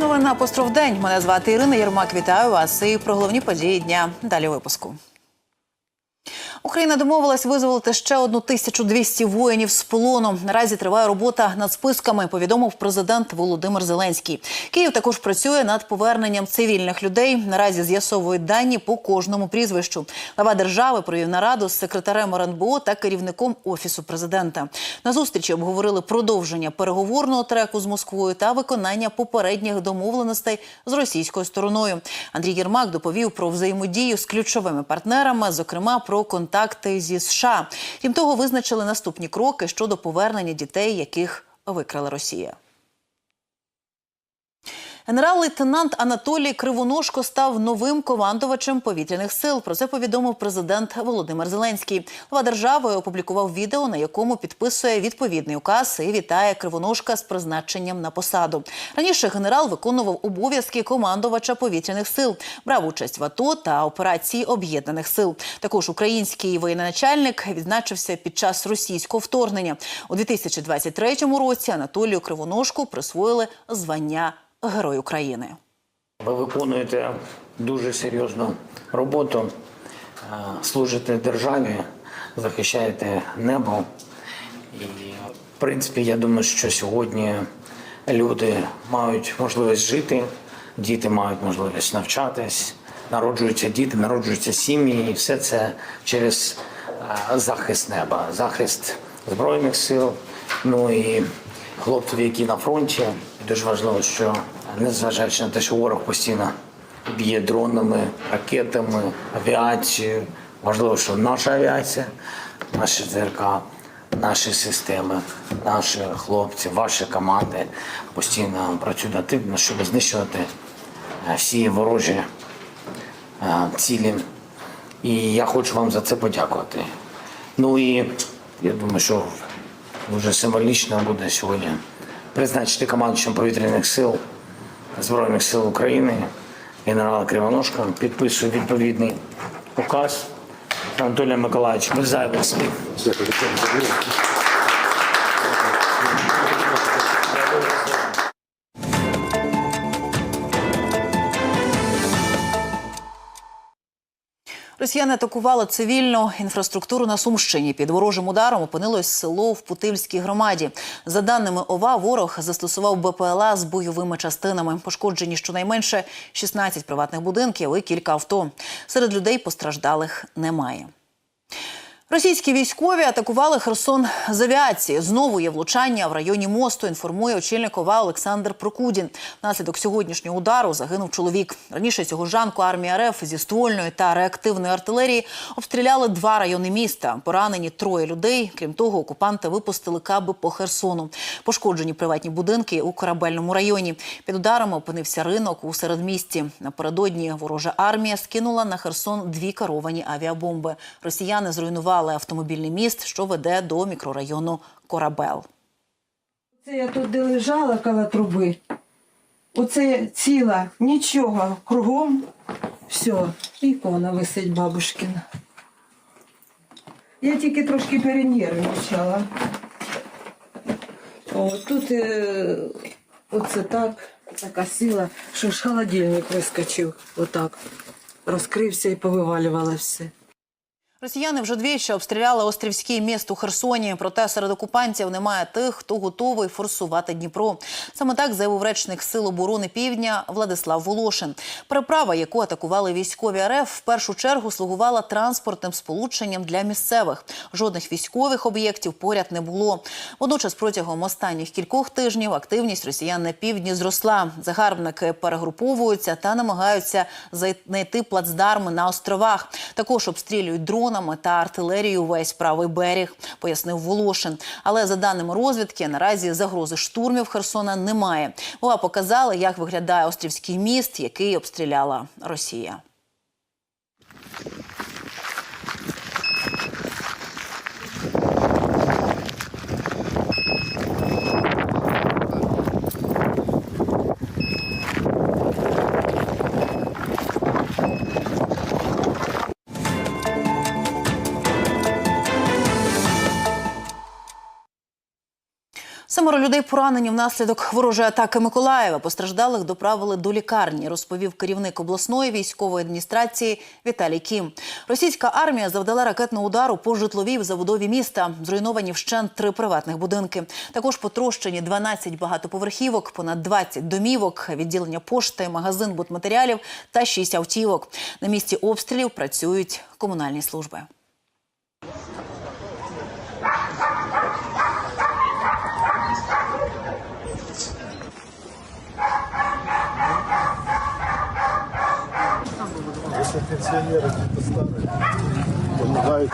Новини на Постров день. Мене звати Ірина Єрмак. Вітаю вас і про головні події дня. Далі випуску. Україна домовилась визволити ще 1200 воїнів з полону. Наразі триває робота над списками. Повідомив президент Володимир Зеленський. Київ також працює над поверненням цивільних людей. Наразі з'ясовують дані по кожному прізвищу. Глава держави провів нараду з секретарем РНБО та керівником офісу президента. На зустрічі обговорили продовження переговорного треку з Москвою та виконання попередніх домовленостей з російською стороною. Андрій Єрмак доповів про взаємодію з ключовими партнерами, зокрема про контакти зі США. Крім того, визначили наступні кроки щодо повернення дітей, яких викрала Росія. Генерал-лейтенант Анатолій Кривоножко став новим командувачем повітряних сил. Про це повідомив президент Володимир Зеленський. Глава держави опублікував відео, на якому підписує відповідний указ і вітає Кривоножка з призначенням на посаду. Раніше генерал виконував обов'язки командувача повітряних сил, брав участь в АТО та операції об'єднаних сил. Також український воєначальник відзначився під час російського вторгнення у 2023 році. Анатолію Кривоножку присвоїли звання Герой України. Ви виконуєте дуже серйозну роботу, е, служите державі, захищаєте небо. І, в принципі, я думаю, що сьогодні люди мають можливість жити, діти мають можливість навчатись, народжуються діти, народжуються сім'ї, і все це через е, захист неба, захист збройних сил. Ну і хлопців, які на фронті. Дуже важливо, що незважаючи на те, що ворог постійно б'є дронами, ракетами, авіацією. Важливо, що наша авіація, наші ЗРК, наші системи, наші хлопці, ваші команди постійно працюють тим, щоб знищувати е, всі ворожі е, цілі. І я хочу вам за це подякувати. Ну і я думаю, що дуже символічно буде сьогодні призначити командуючим повітряних сил Збройних сил України генерала Кривоножка підписує відповідний указ Анатолія Миколаївича. Без зайвих слів. Росіяни атакували цивільну інфраструктуру на Сумщині. Під ворожим ударом опинилось село в Путильській громаді. За даними ОВА, ворог застосував БПЛА з бойовими частинами. Пошкоджені щонайменше 16 приватних будинків і кілька авто. Серед людей постраждалих немає. Російські військові атакували Херсон з авіації. Знову є влучання в районі мосту. Інформує очільник ОВА Олександр Прокудін. Внаслідок сьогоднішнього удару загинув чоловік. Раніше цього ж ранку армія РФ зі ствольної та реактивної артилерії обстріляли два райони міста. Поранені троє людей. Крім того, окупанти випустили каби по Херсону. Пошкоджені приватні будинки у корабельному районі. Під ударами опинився ринок у середмісті. Напередодні ворожа армія скинула на Херсон дві керовані авіабомби. Росіяни зруйнували автомобільний міст, що веде до мікрорайону Корабел. Це я тут де лежала коло труби. Оце ціла, нічого, кругом. Все, ікона висить бабушкина. Я тільки трошки перенервничала. О, тут е, оце так, така сила, що ж холодильник вискочив отак. Розкрився і повивалювало все. Росіяни вже двічі обстріляли острівський міст у Херсоні. Проте серед окупантів немає тих, хто готовий форсувати Дніпро. Саме так заявив речник Сил оборони Півдня Владислав Волошин. Переправа, яку атакували військові РФ, в першу чергу слугувала транспортним сполученням для місцевих. Жодних військових об'єктів поряд не було. Водночас, протягом останніх кількох тижнів активність росіян на півдні зросла. Загарбники перегруповуються та намагаються знайти плацдарми на островах. Також обстрілюють дрони дронами та артилерією весь правий берег, пояснив Волошин. Але за даними розвідки, наразі загрози штурмів Херсона немає. Ова показала, як виглядає острівський міст, який обстріляла Росія. Семеро людей поранені внаслідок ворожої атаки Миколаєва. Постраждалих доправили до лікарні, розповів керівник обласної військової адміністрації Віталій Кім. Російська армія завдала ракетного удару по житловій забудові міста. Зруйновані вщент три приватних будинки. Також потрощені 12 багатоповерхівок, понад 20 домівок, відділення пошти, магазин будматеріалів та 6 автівок. На місці обстрілів працюють комунальні служби. Пенсионеры какие-то старые, помогают.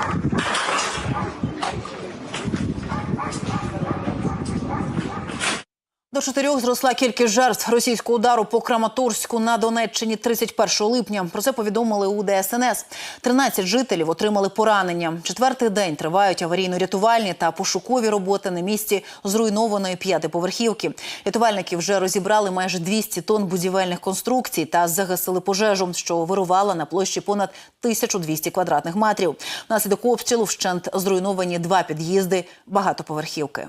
Чотирьох зросла кількість жертв російського удару по Краматорську на Донеччині 31 липня. Про це повідомили у ДСНС. 13 жителів отримали поранення. Четвертий день тривають аварійно-рятувальні та пошукові роботи на місці зруйнованої п'ятиповерхівки. Рятувальники вже розібрали майже 200 тонн будівельних конструкцій та загасили пожежу, що вирувала на площі понад 1200 квадратних метрів. Внаслідок обстрілу вщент зруйновані два під'їзди багатоповерхівки.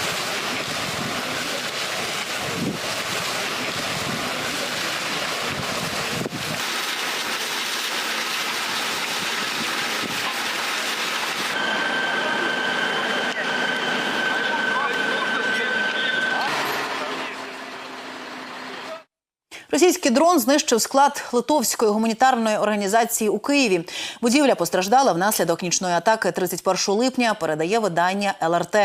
Російський дрон знищив склад Литовської гуманітарної організації у Києві. Будівля постраждала внаслідок нічної атаки 31 липня. Передає видання ЛРТ.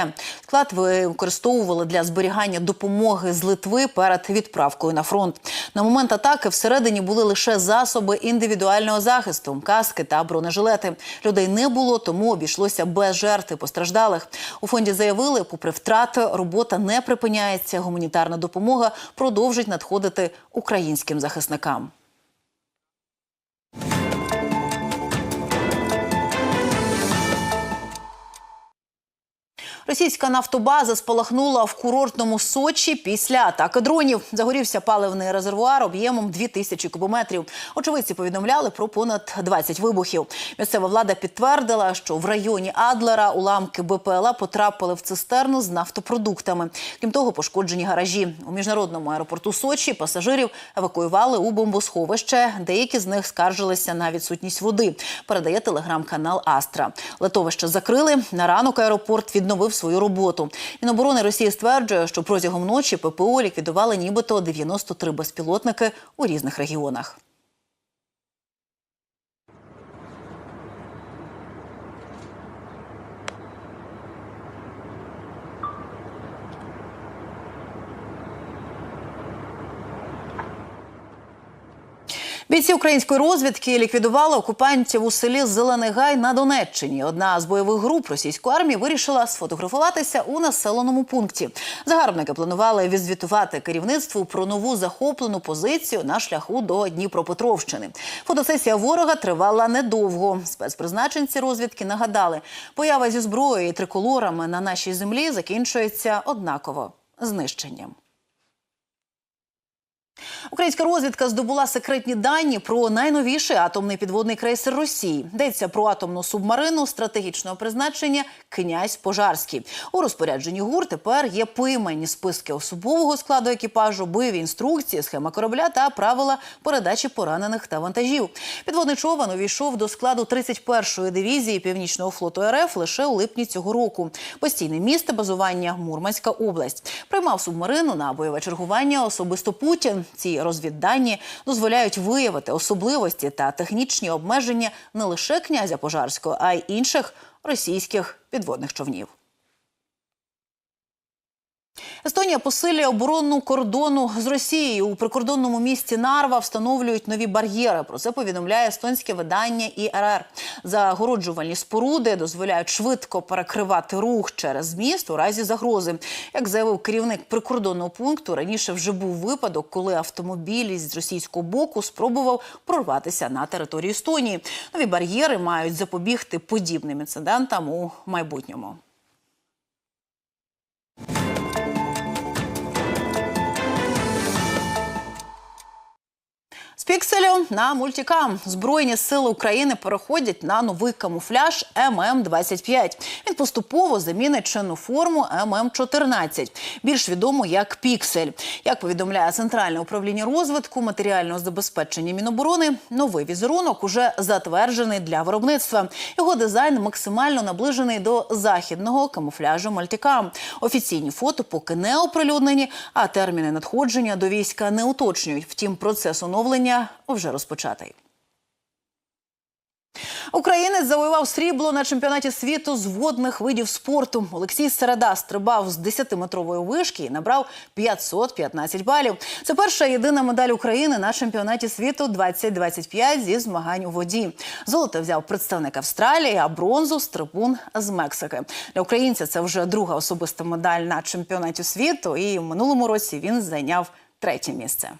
Склад використовували для зберігання допомоги з Литви перед відправкою на фронт. На момент атаки всередині були лише засоби індивідуального захисту, каски та бронежилети. Людей не було, тому обійшлося без жертв і постраждалих. У фонді заявили, попри втрати, робота не припиняється. Гуманітарна допомога продовжить надходити українським захисникам. Російська нафтобаза спалахнула в курортному Сочі після атаки дронів. Загорівся паливний резервуар об'ємом 2000 кубометрів. Очевидці повідомляли про понад 20 вибухів. Місцева влада підтвердила, що в районі Адлера уламки БПЛА потрапили в цистерну з нафтопродуктами. Крім того, пошкоджені гаражі у міжнародному аеропорту Сочі. Пасажирів евакуювали у бомбосховище. Деякі з них скаржилися на відсутність води. Передає телеграм-канал Астра. Летовище закрили. На ранок аеропорт відновив свою роботу. Міноборони Росії стверджує, що протягом ночі ППО ліквідували нібито 93 безпілотники у різних регіонах. Бійці української розвідки ліквідували окупантів у селі Зелений Гай на Донеччині. Одна з бойових груп російської армії вирішила сфотографуватися у населеному пункті. Загарбники планували відзвітувати керівництву про нову захоплену позицію на шляху до Дніпропетровщини. Фотосесія ворога тривала недовго. Спецпризначенці розвідки нагадали, поява зі зброєю і триколорами на нашій землі закінчується однаково знищенням. Українська розвідка здобула секретні дані про найновіший атомний підводний крейсер Росії. Йдеться про атомну субмарину стратегічного призначення Князь Пожарський. У розпорядженні ГУР тепер є поіменні списки особового складу екіпажу, бойові інструкції, схема корабля та правила передачі поранених та вантажів. Підводний човен увійшов до складу 31-ї дивізії Північного флоту РФ лише у липні цього року. Постійне місце базування Мурманська область. Приймав субмарину на бойове чергування особисто Путін. Ці розвіддані дозволяють виявити особливості та технічні обмеження не лише князя Пожарського, а й інших російських підводних човнів. Естонія посилює оборону кордону з Росією. У прикордонному місті Нарва встановлюють нові бар'єри. Про це повідомляє естонське видання ІРР. Загороджувальні споруди дозволяють швидко перекривати рух через міст у разі загрози. Як заявив керівник прикордонного пункту, раніше вже був випадок, коли автомобіль з російського боку спробував прорватися на територію Естонії. Нові бар'єри мають запобігти подібним інцидентам у майбутньому. Пікселю на мультикам збройні сили України переходять на новий камуфляж ММ-25. Він поступово замінить чинну форму ММ-14, більш відому як піксель. Як повідомляє центральне управління розвитку матеріального забезпечення Міноборони, новий візерунок уже затверджений для виробництва. Його дизайн максимально наближений до західного камуфляжу мультикам. Офіційні фото поки не оприлюднені, а терміни надходження до війська не уточнюють. Втім, процес оновлення вже розпочатий. Українець завоював срібло на чемпіонаті світу з водних видів спорту. Олексій Середа стрибав з 10-метрової вишки і набрав 515 балів. Це перша єдина медаль України на чемпіонаті світу 2025 зі змагань у воді. Золото взяв представник Австралії, а бронзу стрибун з Мексики. Для українця це вже друга особиста медаль на чемпіонаті світу. І в минулому році він зайняв третє місце.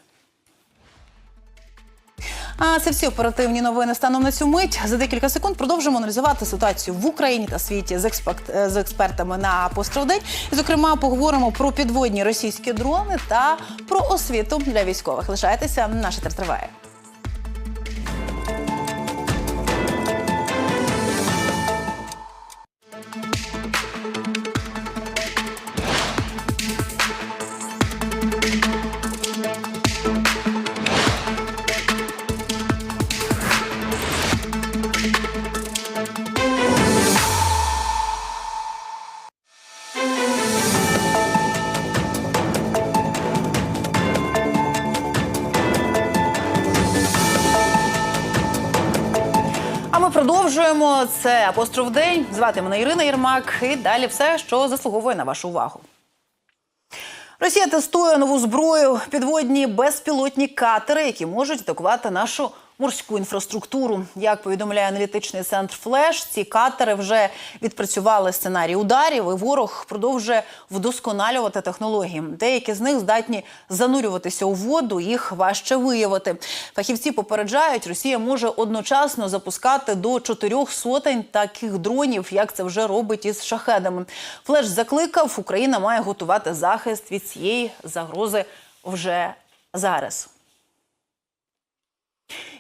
А це всі оперативні новини станом на цю мить. За декілька секунд продовжимо аналізувати ситуацію в Україні та світі з, експект, е, з експертами на Пострадень. І, зокрема, поговоримо про підводні російські дрони та про освіту для військових. Лишайтеся, наш триває. Це апостроф день. Звати мене Ірина Єрмак. І далі все, що заслуговує на вашу увагу. Росія тестує нову зброю, підводні безпілотні катери, які можуть атакувати нашу морську інфраструктуру. Як повідомляє аналітичний центр Флеш, ці катери вже відпрацювали сценарій ударів, і ворог продовжує вдосконалювати технології. Деякі з них здатні занурюватися у воду, їх важче виявити. Фахівці попереджають, Росія може одночасно запускати до чотирьох сотень таких дронів, як це вже робить із шахедами. Флеш закликав, Україна має готувати захист від цієї загрози вже зараз.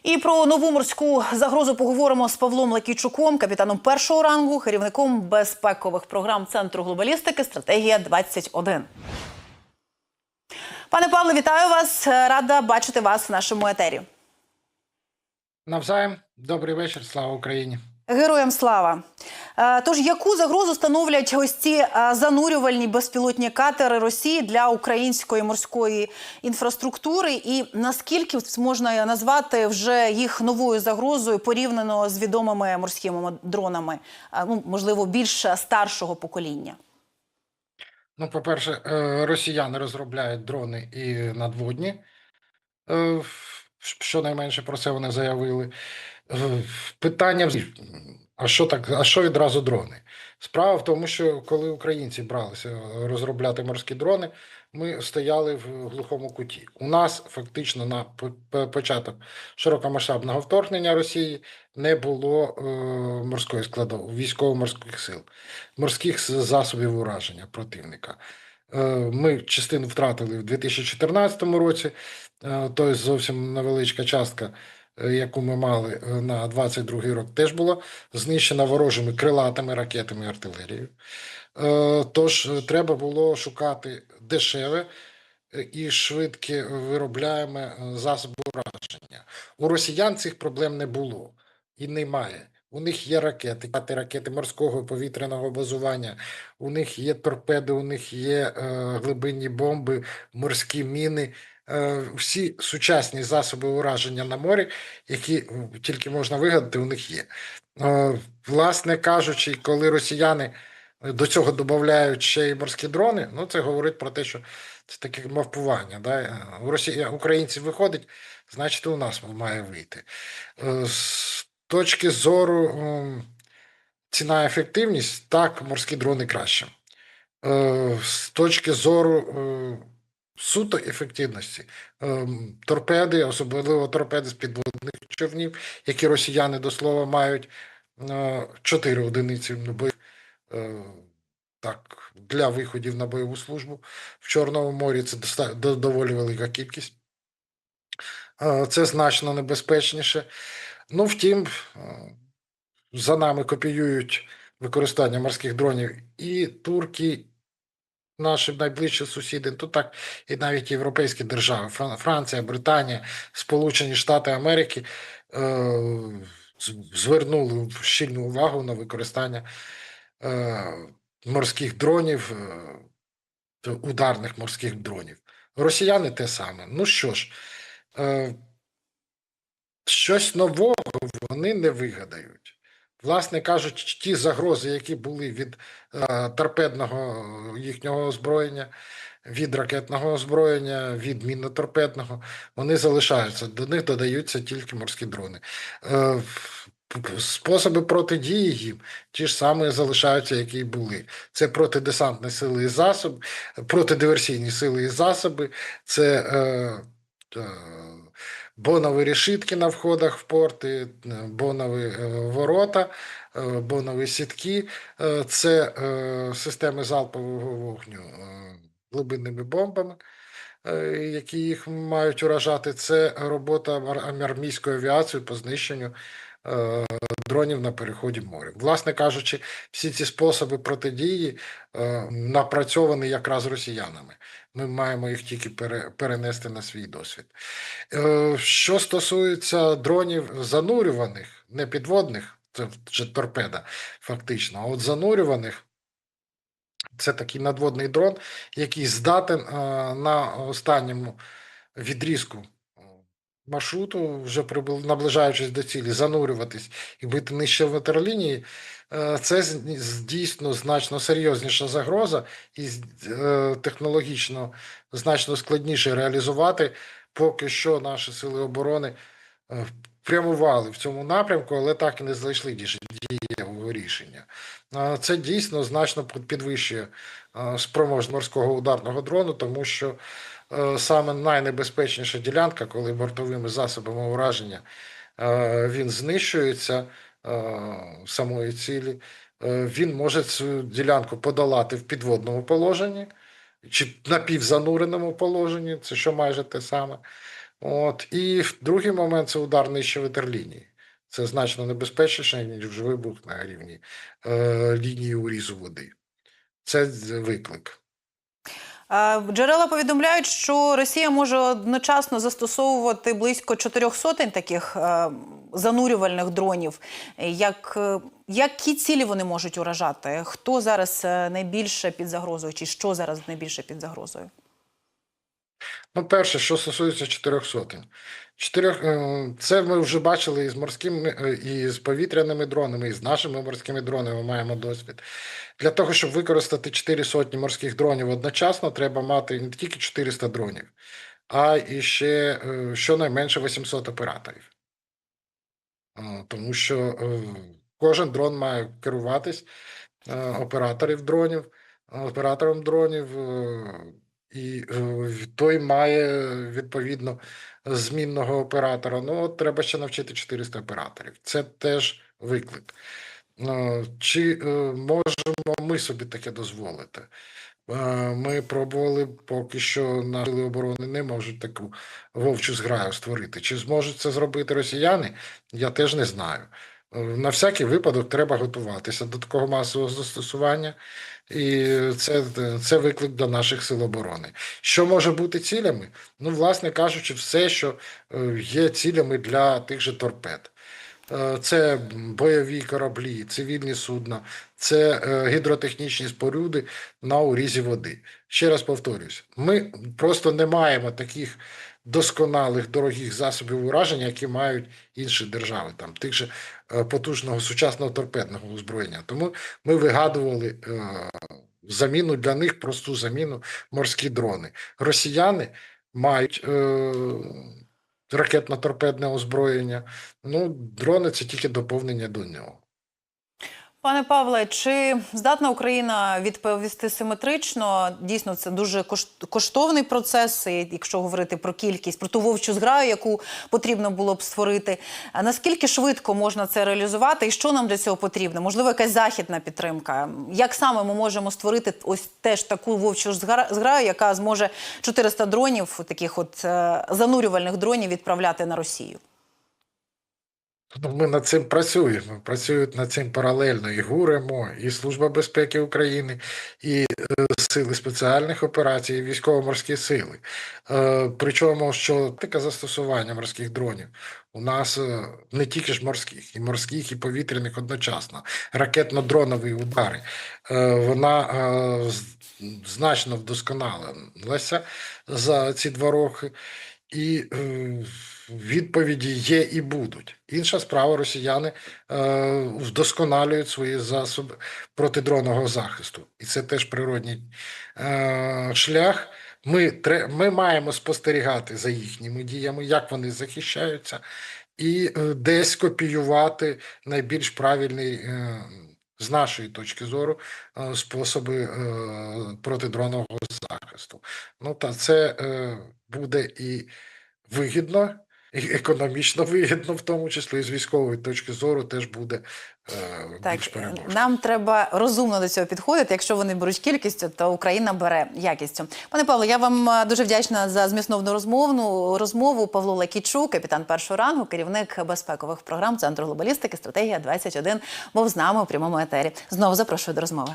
І про нову морську загрозу поговоримо з Павлом Лакійчуком, капітаном першого рангу, керівником безпекових програм Центру глобалістики Стратегія 21 Пане Павле, вітаю вас. Рада бачити вас в нашому етері. Навзаєм, добрий вечір, слава Україні. Героям слава. Е, Тож, яку загрозу становлять ось ці е, занурювальні безпілотні катери Росії для української морської інфраструктури, і наскільки можна назвати вже їх новою загрозою порівняно з відомими морськими дронами, е, ну можливо, більш старшого покоління? Ну, по-перше, е, росіяни розробляють дрони і надводні. Щонайменше про це вони заявили. Е, Питання а що так, а що відразу дрони? Справа в тому, що коли українці бралися розробляти морські дрони, ми стояли в глухому куті. У нас фактично на початок широкомасштабного вторгнення Росії не було е, морської складової військово-морських сил, морських засобів ураження противника. Е, Ми частину втратили в 2014 році, е, тобто зовсім невеличка частка, е, яку ми мали е, на 22 рік, теж була знищена ворожими крилатими ракетами і артилерією. Е, Тож е, треба було шукати дешеве е, і швидке виробляємо е, засоби ураження. У росіян цих проблем не було і немає. У них є ракети, ракети морського повітряного базування, у них є торпеди, у них є е, глибинні бомби, морські міни, е, всі сучасні засоби ураження на морі, які тільки можна вигадати, у них є. Е, власне кажучи, коли росіяни до цього додають ще й морські дрони, ну це говорить про те, що це таке мавпування. Да? Е, У Росії українців виходить, значить, у нас має вийти. Е, З точки зору ціна ефективність, так, морські дрони краще. Е, З точки зору е, суто ефективності, ем, торпеди, особливо торпеди з підводних човнів, які росіяни до слова мають е, 4 одиниці бо- е, так, для виходів на бойову службу в Чорному морі. Це доволі велика кількість. Е, Це значно небезпечніше. Ну, втім, е, за нами копіюють використання морських дронів і турки, наші найближчі сусіди, то так і навіть європейські держави, Франція, Британія, Сполучені Штати Америки е, звернули щільну увагу на використання е, морських дронів, е, ударних морських дронів. Росіяни те саме. Ну що ж, е, щось нового вони не вигадають. Власне кажучи, ті загрози, які були від е, торпедного їхнього озброєння, від ракетного озброєння, від міноторпедного, вони залишаються. До них додаються тільки морські дрони. Е, Способи протидії їм ті ж самі залишаються, які й були. Це протидесантні сили і засоби, протидиверсійні сили і засоби, це е, е, бонові решітки на входах в порти, е, бонові е, ворота, е, бонові сітки, це системи залпового вогню глибинними бомбами, які їх мають уражати. Це робота ар- армійської авіації по знищенню дронів на переході морем. Власне кажучи, всі ці способи протидії е, напрацьовані якраз росіянами. Ми маємо їх тільки перенести на свій досвід. Е, Що стосується дронів занурюваних, не підводних, це вже торпеда, фактично, а от занурюваних. Це такий надводний дрон, який здатен е, на останньому відрізку е, маршруту, вже наближаючись до цілі, занурюватись і бити нижче ватерлінії. Е, Це дійсно значно серйозніша загроза і е, технологічно значно складніше реалізувати. Поки що наші сили оборони е, прямували в цьому напрямку, але так і не знайшли дієвого рішення. Це дійсно значно підвищує спроможність морського ударного дрону, тому що е, саме найнебезпечніша ділянка, коли бортовими засобами ураження е, він знищується е, самої цілі, він може цю ділянку подолати в підводному положенні чи напівзануреному положенні, це що майже те саме. От. І другий момент це удар нижче ватерлінії. Це значно небезпечніше, ніж вибух на рівні е, лінії урізу води. Це виклик. Джерела повідомляють, що Росія може одночасно застосовувати близько чотирьох сотень таких е, занурювальних дронів. Як, е, які цілі вони можуть уражати? Хто зараз е, найбільше під загрозою, чи що зараз найбільше під загрозою? Ну, перше, що стосується чотирьох сотень. Чотирьох, е, це ми вже бачили і з морськими, е, і з повітряними дронами, і з нашими морськими дронами маємо досвід. Для того, щоб використати 4 сотні морських дронів одночасно, треба мати не тільки 400 дронів, а і ще е, щонайменше 800 операторів. Е, Тому що кожен дрон має керуватись операторів дронів, оператором дронів, і е, той має відповідно змінного оператора. Ну, от треба ще навчити 400 операторів. Це теж виклик. Е, Чи е, можемо ми собі таке дозволити? Ми пробували поки що наші оборони не можуть таку вовчу зграю створити. Чи зможуть це зробити росіяни? Я теж не знаю. На всякий випадок треба готуватися до такого масового застосування, і це, це виклик до наших сил оборони. Що може бути цілями? Ну, власне кажучи, все, що е, є цілями для тих же торпед. Е, Це бойові кораблі, цивільні судна, це е, гідротехнічні споруди на урізі води. Ще раз повторюсь, ми просто не маємо таких досконалих дорогих засобів ураження, які мають інші держави, там тих же е, потужного сучасного торпедного озброєння. Тому ми вигадували е, заміну для них, просту заміну морські дрони. Росіяни мають е, ракетно-торпедне озброєння. Ну, дрони це тільки доповнення до нього. Пане Павле, чи здатна Україна відповісти симетрично? Дійсно, це дуже кош- коштовний процес, якщо говорити про кількість, про ту вовчу зграю, яку потрібно було б створити. А наскільки швидко можна це реалізувати, і що нам для цього потрібно? Можливо, якась західна підтримка? Як саме ми можемо створити ось теж таку вовчу згра- зграю, яка зможе 400 дронів, таких от е, занурювальних дронів, відправляти на Росію? Ну, Ми над цим працюємо. Працюють над цим паралельно і ГУРЕМО, і Служба безпеки України, і е, сили спеціальних операцій, і військово-морські сили. Е, причому, що таке застосування морських дронів у нас е, не тільки ж морських, і морських, і повітряних одночасно. Ракетно-дронові удари. Вона значно вдосконалилася за ці два роки. І е, відповіді є і будуть. Інша справа, росіяни е, вдосконалюють свої засоби протидронного захисту. І це теж природній е, шлях. Ми, ми маємо спостерігати за їхніми діями, як вони захищаються, і е, десь копіювати найбільш правильний. Е, з нашої точки зору, е, способи е, протидронного захисту. Ну та це е, буде і вигідно, і економічно вигідно, в тому числі і з військової точки зору, теж буде е, більш Так, нам треба розумно до цього підходити. Якщо вони беруть кількістю, то Україна бере якістю. Пане Павло, я вам е, дуже вдячна за змістовну розмовну розмову. Павло Лакічу, капітан першого рангу, керівник безпекових програм Центру глобалістики, стратегія 21 був з нами у прямому етері. Знову запрошую до розмови.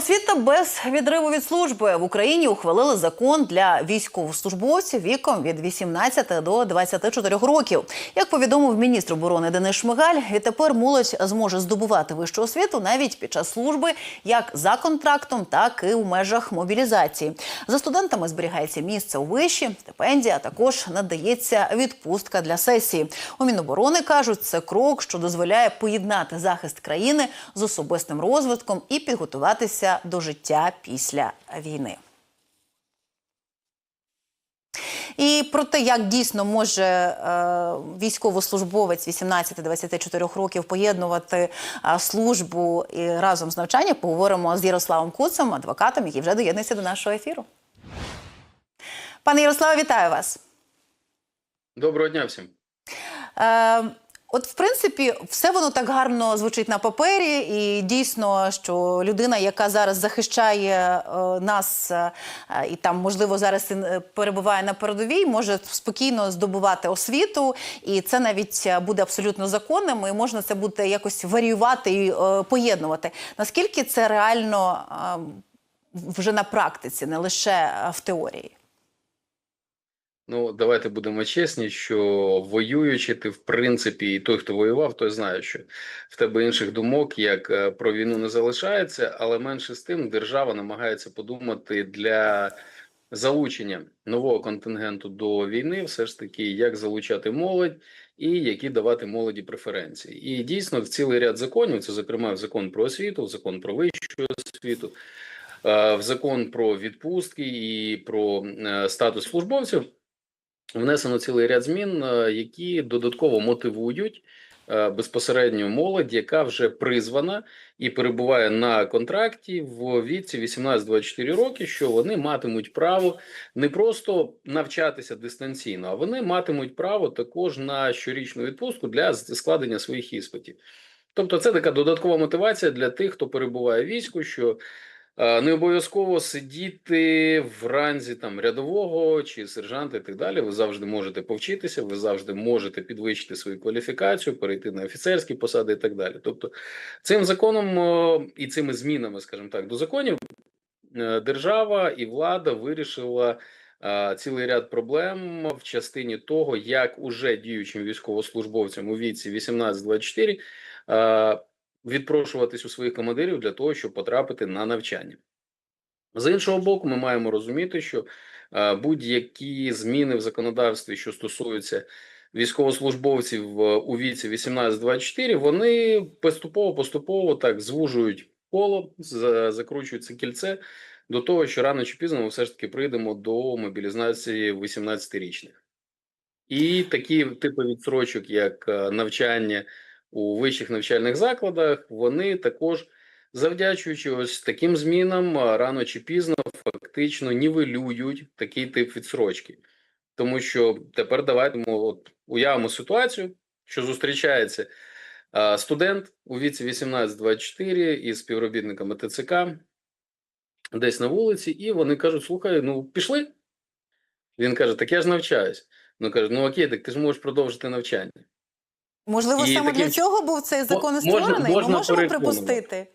Освіта без відриву від служби в Україні ухвалили закон для військовослужбовців віком від 18 до 24 років. Як повідомив міністр оборони Денис Шмигаль, відтепер молодь зможе здобувати вищу освіту навіть під час служби, як за контрактом, так і у межах мобілізації. За студентами зберігається місце у виші, стипендія, також надається відпустка для сесії. У Міноборони кажуть, це крок, що дозволяє поєднати захист країни з особистим розвитком і підготуватися до життя після війни. І про те, як дійсно може е, військовослужбовець 18-24 років поєднувати е, службу і разом з навчанням, поговоримо з Ярославом Куцем, адвокатом, який вже доєднується до нашого ефіру. Пане Ярославе, вітаю вас. Доброго дня всім. Е, От, в принципі, все воно так гарно звучить на папері, і дійсно, що людина, яка зараз захищає е, нас е, і там, можливо, зараз е, перебуває на передовій, може спокійно здобувати освіту, і це навіть е, буде абсолютно законним, і можна це буде якось варіювати і е, поєднувати. Наскільки це реально е, вже на практиці, не лише е, в теорії? Ну, давайте будемо чесні, що воюючи, ти в принципі, і той, хто воював, той знає, що в тебе інших думок, як е, про війну не залишається, але менше з тим держава намагається подумати для залучення нового контингенту до війни, все ж таки, як залучати молодь і які давати молоді преференції. І дійсно в цілий ряд законів, це зокрема в закон про освіту, в закон про вищу освіту, е, в закон про відпустки і про е, статус службовців. Внесено цілий ряд змін, е, які додатково мотивують е, безпосередньо молодь, яка вже призвана і перебуває на контракті в віці 18-24 роки, що вони матимуть право не просто навчатися дистанційно, а вони матимуть право також на щорічну відпустку для складення своїх іспитів. Тобто, це така додаткова мотивація для тих, хто перебуває в війську, що Не обов'язково сидіти в ранзі там рядового чи сержанта і так далі. Ви завжди можете повчитися, ви завжди можете підвищити свою кваліфікацію, перейти на офіцерські посади і так далі. Тобто, цим законом е, і цими змінами, скажімо так, до законів е, держава і влада вирішила е, цілий ряд проблем в частині того, як уже діючим військовослужбовцям у віці 18-24 е, відпрошуватись у своїх командирів для того, щоб потрапити на навчання. З іншого боку, ми маємо розуміти, що е, будь-які зміни в законодавстві, що стосуються військовослужбовців е, у віці 18-24, вони поступово поступово так звужують коло, за- закручують це кільце до того, що рано чи пізно ми все ж таки прийдемо до мобілізації 18-річних. І такі типи відсрочок, як е, навчання у вищих навчальних закладах, вони також, завдячуючи ось таким змінам, рано чи пізно фактично нівелюють такий тип відсрочки. Тому що тепер давайте от уявимо ситуацію, що зустрічається студент у віці 18-24 із співробітниками ТЦК десь на вулиці, і вони кажуть: слухай, ну пішли. Він каже: Так я ж навчаюсь. Ну каже, ну окей, так ти ж можеш продовжити навчання. Можливо, І саме таким для цього був цей закон і створений. можна Ми можемо припустити.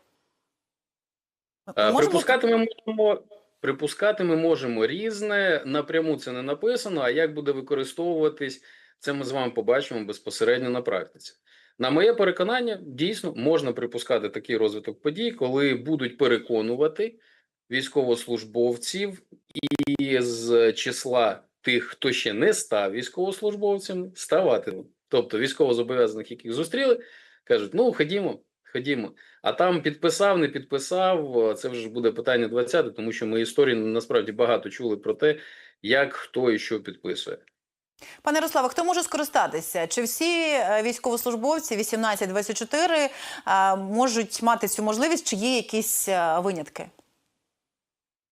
Можемо- Припускати ми можемо. Припускати ми можемо різне. Напряму це не написано. А як буде використовуватись, це ми з вами побачимо безпосередньо на практиці. На моє переконання, дійсно можна припускати такий розвиток подій, коли будуть переконувати військовослужбовців і з числа тих, хто ще не став військовослужбовцем, ставати. Тобто військовозобов'язаних, яких зустріли, кажуть: ну ходімо, ходімо. А там підписав, не підписав. Це вже буде питання 20, тому що ми історії насправді багато чули про те, як хто і що підписує. Пане Ярославе, хто може скористатися? Чи всі е, військовослужбовці 18-24 е, можуть мати цю можливість, чи є якісь е, винятки?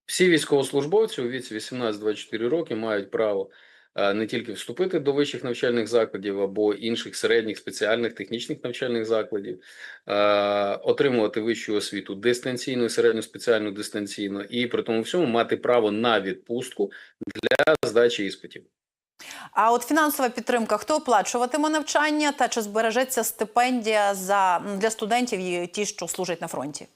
Всі військовослужбовці у віці 18-24 роки мають право не тільки вступити до вищих навчальних закладів або інших середніх спеціальних технічних навчальних закладів, е, отримувати вищу освіту дистанційно, середню спеціальну дистанційно, і при тому всьому мати право на відпустку для здачі іспитів. А от фінансова підтримка, хто оплачуватиме навчання та чи збережеться стипендія за для студентів і ті, що служать на фронті?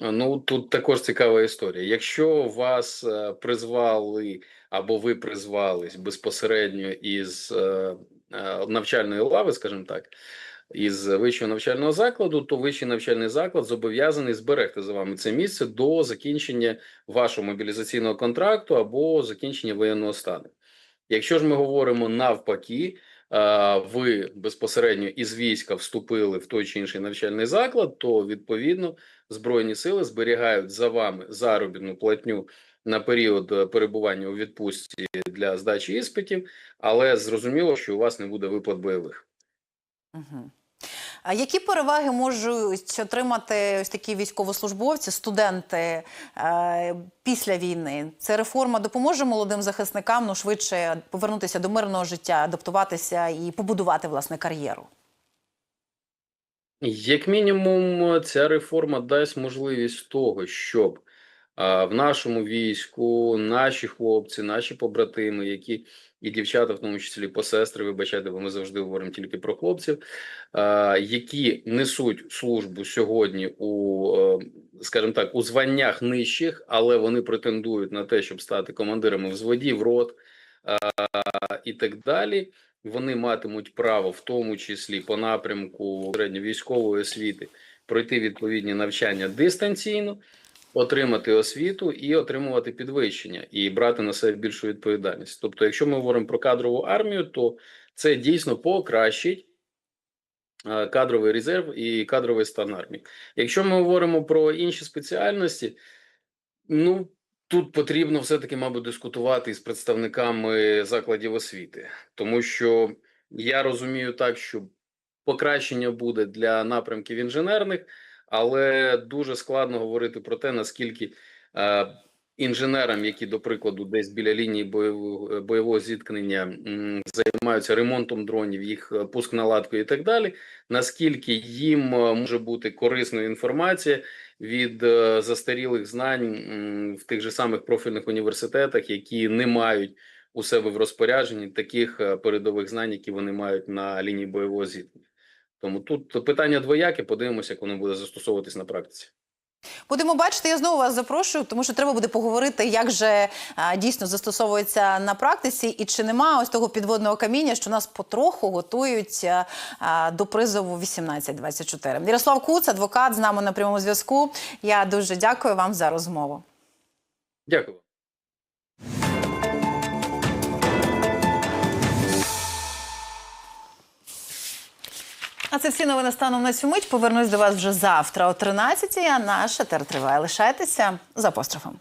Ну тут також цікава історія. Якщо вас е, призвали або ви призвались безпосередньо із е, е, навчальної лави, скажімо так, із вищого навчального закладу, то вищий навчальний заклад зобов'язаний зберегти за вами це місце до закінчення вашого мобілізаційного контракту або закінчення воєнного стану. Якщо ж ми говоримо навпаки, е, ви безпосередньо із війська вступили в той чи інший навчальний заклад, то відповідно збройні сили зберігають за вами заробітну платню на період е, перебування у відпустці для здачі іспитів, але зрозуміло, що у вас не буде виплат бойових. Угу. А які переваги можуть отримати ось такі військовослужбовці, студенти е, після війни? Це реформа допоможе молодим захисникам ну, швидше повернутися до мирного життя, адаптуватися і побудувати власне кар'єру? Як мінімум, ця реформа дасть можливість того, щоб в нашому війську наші хлопці, наші побратими, які і дівчата, в тому числі посестри, вибачайте, бо ми завжди говоримо тільки про хлопців, які несуть службу сьогодні у, е, скажімо так, у званнях нижчих, але вони претендують на те, щоб стати командирами взводів, рот і так далі. Вони матимуть право, в тому числі по напрямку середньовійськової освіти, пройти відповідні навчання дистанційно, отримати освіту і отримувати підвищення, і брати на себе більшу відповідальність. Тобто, якщо ми говоримо про кадрову армію, то це дійсно покращить е, кадровий резерв і кадровий стан армії. Якщо ми говоримо про інші спеціальності, ну Тут потрібно все-таки, мабуть, дискутувати із представниками закладів освіти, тому що я розумію так, що покращення буде для напрямків інженерних, але дуже складно говорити про те, наскільки е, інженерам, які, до прикладу, десь біля лінії бойового, бойового зіткнення м, займаються ремонтом дронів, їх е, пуск наладкою і так далі, наскільки їм е, може бути корисною інформація від е, застарілих знань м, в тих же самих профільних університетах, які не мають у себе в розпорядженні таких е, передових знань, які вони мають на лінії бойового зіткнення. Тому тут питання двояке. Подивимося, як воно буде застосовуватись на практиці. Будемо бачити, я знову вас запрошую, тому що треба буде поговорити, як же а, дійсно застосовується на практиці, і чи нема ось того підводного каміння, що нас потроху готують а, а, до призову 18-24. Ярослав Куц, адвокат, з нами на прямому зв'язку. Я дуже дякую вам за розмову. Дякую. А це всі новини станом на цю мить. Повернусь до вас вже завтра о 13 А наша тер триває. Лишайтеся з апострофом.